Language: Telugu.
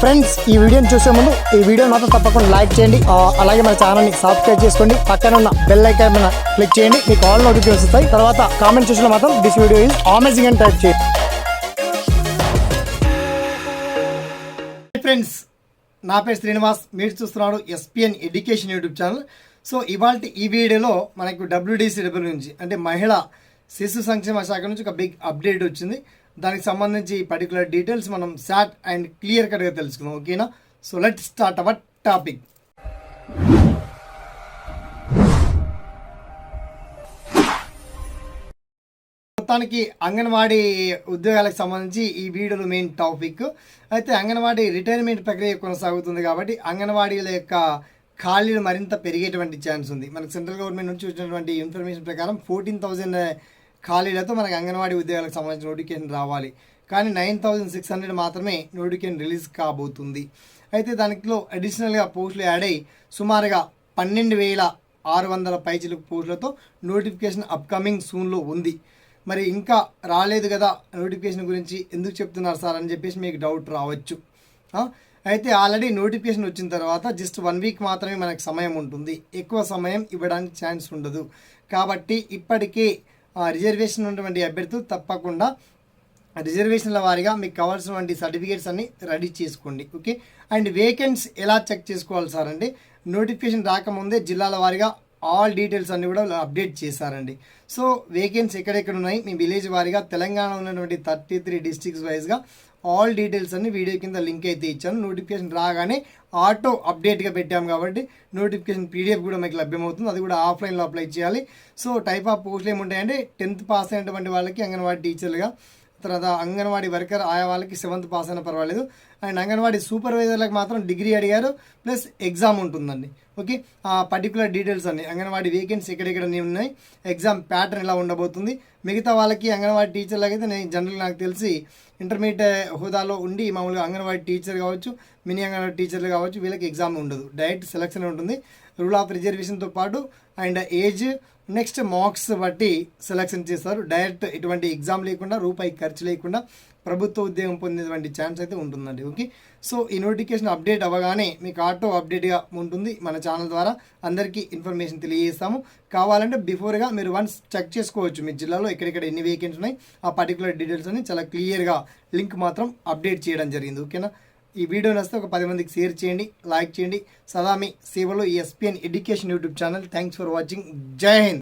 ఫ్రెండ్స్ ఈ వీడియోని చూసే ముందు ఈ వీడియో మాత్రం తప్పకుండా లైక్ చేయండి. అలాగే మన ఛానల్ని సబ్స్క్రైబ్ చేసుకోండి. పక్కన ఉన్న బెల్ ఐకాన్ మీద క్లిక్ చేయండి. మీకు ఆల్ నోటిఫికేషన్ వస్తాయి. తర్వాత కామెంట్ చూసిన మాత్రం దిస్ వీడియో ఈజ్ అమేజింగ్ అని టైప్ చేయండి. ఫ్రెండ్స్ నా పేరు శ్రీనివాస్. మీరు చూస్తున్నారు SPN education YouTube channel so ఇవాళ ఈ వీడియోలో మనకు డబ్ల్యూడిసి డబ్ల్యూ నుంచి అంటే మహిళ శిశు సంక్షేమ శాఖ నుంచి ఒక బిగ్ అప్డేట్ వచ్చింది. దానికి సంబంధించి పర్టికులర్ డీటెయిల్స్ మనం శాట్ అండ్ క్లియర్ కట్గా తెలుసుకుందాం ఓకేనా so let start our topic మొత్తానికి అంగన్వాడీ ఉద్యోగాలకు సంబంధించి ఈ వీడియోలో మెయిన్ టాపిక్ అయితే అంగన్వాడీ రిటైర్మెంట్ ప్రక్రియ కొనసాగుతుంది కాబట్టి అంగన్వాడీల యొక్క ఖాళీలు మరింత పెరిగేటువంటి ఛాన్స్ ఉంది. మనకు సెంట్రల్ గవర్నమెంట్ నుంచి వచ్చినటువంటి ఇన్ఫర్మేషన్ ప్రకారం ఫోర్టీన్ థౌజండ్ ఖాళీలతో మనకు అంగన్వాడీ ఉద్యోగాలకు సంబంధించిన నోటిఫికేషన్ రావాలి. కానీ నైన్ థౌజండ్ సిక్స్ హండ్రెడ్ మాత్రమే నోటిఫికేషన్ రిలీజ్ కాబోతుంది. అయితే దానిలో అడిషనల్గా పోస్టులు యాడ్ అయ్యి సుమారుగా పన్నెండు వేల ఆరు వందల పైచిలకు పోస్టులతో నోటిఫికేషన్ అప్కమింగ్ సూన్లో ఉంది. మరి ఇంకా రాలేదు కదా నోటిఫికేషన్ గురించి ఎందుకు చెప్తున్నారు సార్ అని చెప్పేసి మీకు డౌట్ రావచ్చు. అయితే ఆల్రెడీ నోటిఫికేషన్ వచ్చిన తర్వాత జస్ట్ వన్ వీక్ మాత్రమే మనకు సమయం ఉంటుంది. ఎక్కువ సమయం ఇవ్వడానికి ఛాన్స్ ఉండదు. కాబట్టి ఇప్పటికే రిజర్వేషన్ ఉన్నటువంటి అభ్యర్థులు తప్పకుండా రిజర్వేషన్ల వారిగా మీకు కావాల్సినటువంటి సర్టిఫికేట్స్ అన్ని రెడీ చేసుకోండి ఓకే? అండ్ వేకెన్స్ ఎలా చెక్ చేసుకోవాలి సార్ అంటే నోటిఫికేషన్ రాకముందే జిల్లాల వారిగా ఆల్ డీటెయిల్స్ అన్ని కూడా అప్డేట్ చేశారండి. సో వేకెన్సీ ఎక్కడెక్కడ ఉన్నాయి? మీ విలేజ్ వారీగా తెలంగాణ ఉన్నటువంటి థర్టీ త్రీ డిస్ట్రిక్ట్స్ వైజ్గా ఆల్ డీటెయిల్స్ అన్ని వీడియో కింద లింక్ అయితే ఇచ్చాను. నోటిఫికేషన్ రాగానే ఆటో అప్డేట్గా పెట్టాము కాబట్టి నోటిఫికేషన్ పీడిఎఫ్ కూడా మీకు లభ్యమవుతుంది. అది కూడా ఆఫ్లైన్లో అప్లై చేయాలి. సో టైప్ ఆఫ్ పోస్టులు ఏముంటాయంటే టెన్త్ పాస్ అయినటువంటి వాళ్ళకి అంగన్వాడీ టీచర్లుగా తర్వాత అంగన్వాడీ వర్కర్ ఆయా వాళ్ళకి సెవెంత్ పాస్ అయినా పర్వాలేదు. అండ్ అంగన్వాడీ సూపర్వైజర్లకు మాత్రం డిగ్రీ అడిగారు ప్లస్ ఎగ్జామ్ ఉంటుందండి. ఓకే ఆ పర్టికులర్ డీటెయిల్స్ అన్ని. అంగన్వాడీ వేకెన్సీ ఎక్కడెక్కడ ఉన్నాయి. ఎగ్జామ్ ప్యాటర్న్ ఎలా ఉండబోతుంది. మిగతా వాళ్ళకి అంగన్వాడీ టీచర్లకి అయితే నేను జనరల్ నాకు తెలిసి ఇంటర్మీడియట్ హోదాలో ఉండి మామూలుగా అంగన్వాడీ టీచర్ కావచ్చు మినీ అంగన్వాడీ టీచర్లు కావచ్చు వీళ్ళకి ఎగ్జామ్ ఉండదు. డైరెక్ట్ సెలక్షన్ ఉంటుంది. రూల్ ఆఫ్ రిజర్వేషన్తో పాటు అండ్ ఏజ్ నెక్స్ట్ మార్క్స్ బట్టి సెలక్షన్ చేస్తారు. డైరెక్ట్ ఎటువంటి ఎగ్జామ్ లేకుండా రూపాయి ఖర్చు లేకుండా ప్రభుత్వ ఉద్యోగం పొందేటువంటి ఛాన్స్ అయితే ఉంటుందండి. ఓకే సో ఈ నోటిఫికేషన్ అప్డేట్ అవ్వగానే మీకు ఆటో అప్డేట్గా ఉంటుంది మన ఛానల్ ద్వారా. అందరికీ ఇన్ఫర్మేషన్ తెలియజేస్తాము. కావాలంటే బిఫోర్గా మీరు వన్స్ చెక్ చేసుకోవచ్చు. మీ జిల్లాలో ఎక్కడెక్కడ ఎన్ని వేకెన్సీ ఉన్నాయి ఆ పర్టికులర్ డీటెయిల్స్ అని చాలా క్లియర్గా లింక్ మాత్రం అప్డేట్ చేయడం జరిగింది. ఓకేనా ఈ వీడియో నచ్చితే ఒక పది మందికి షేర్ చేయండి లైక్ చేయండి. సదా మీ సేవలో SPN education YouTube channel thanks for watching Jai Hind.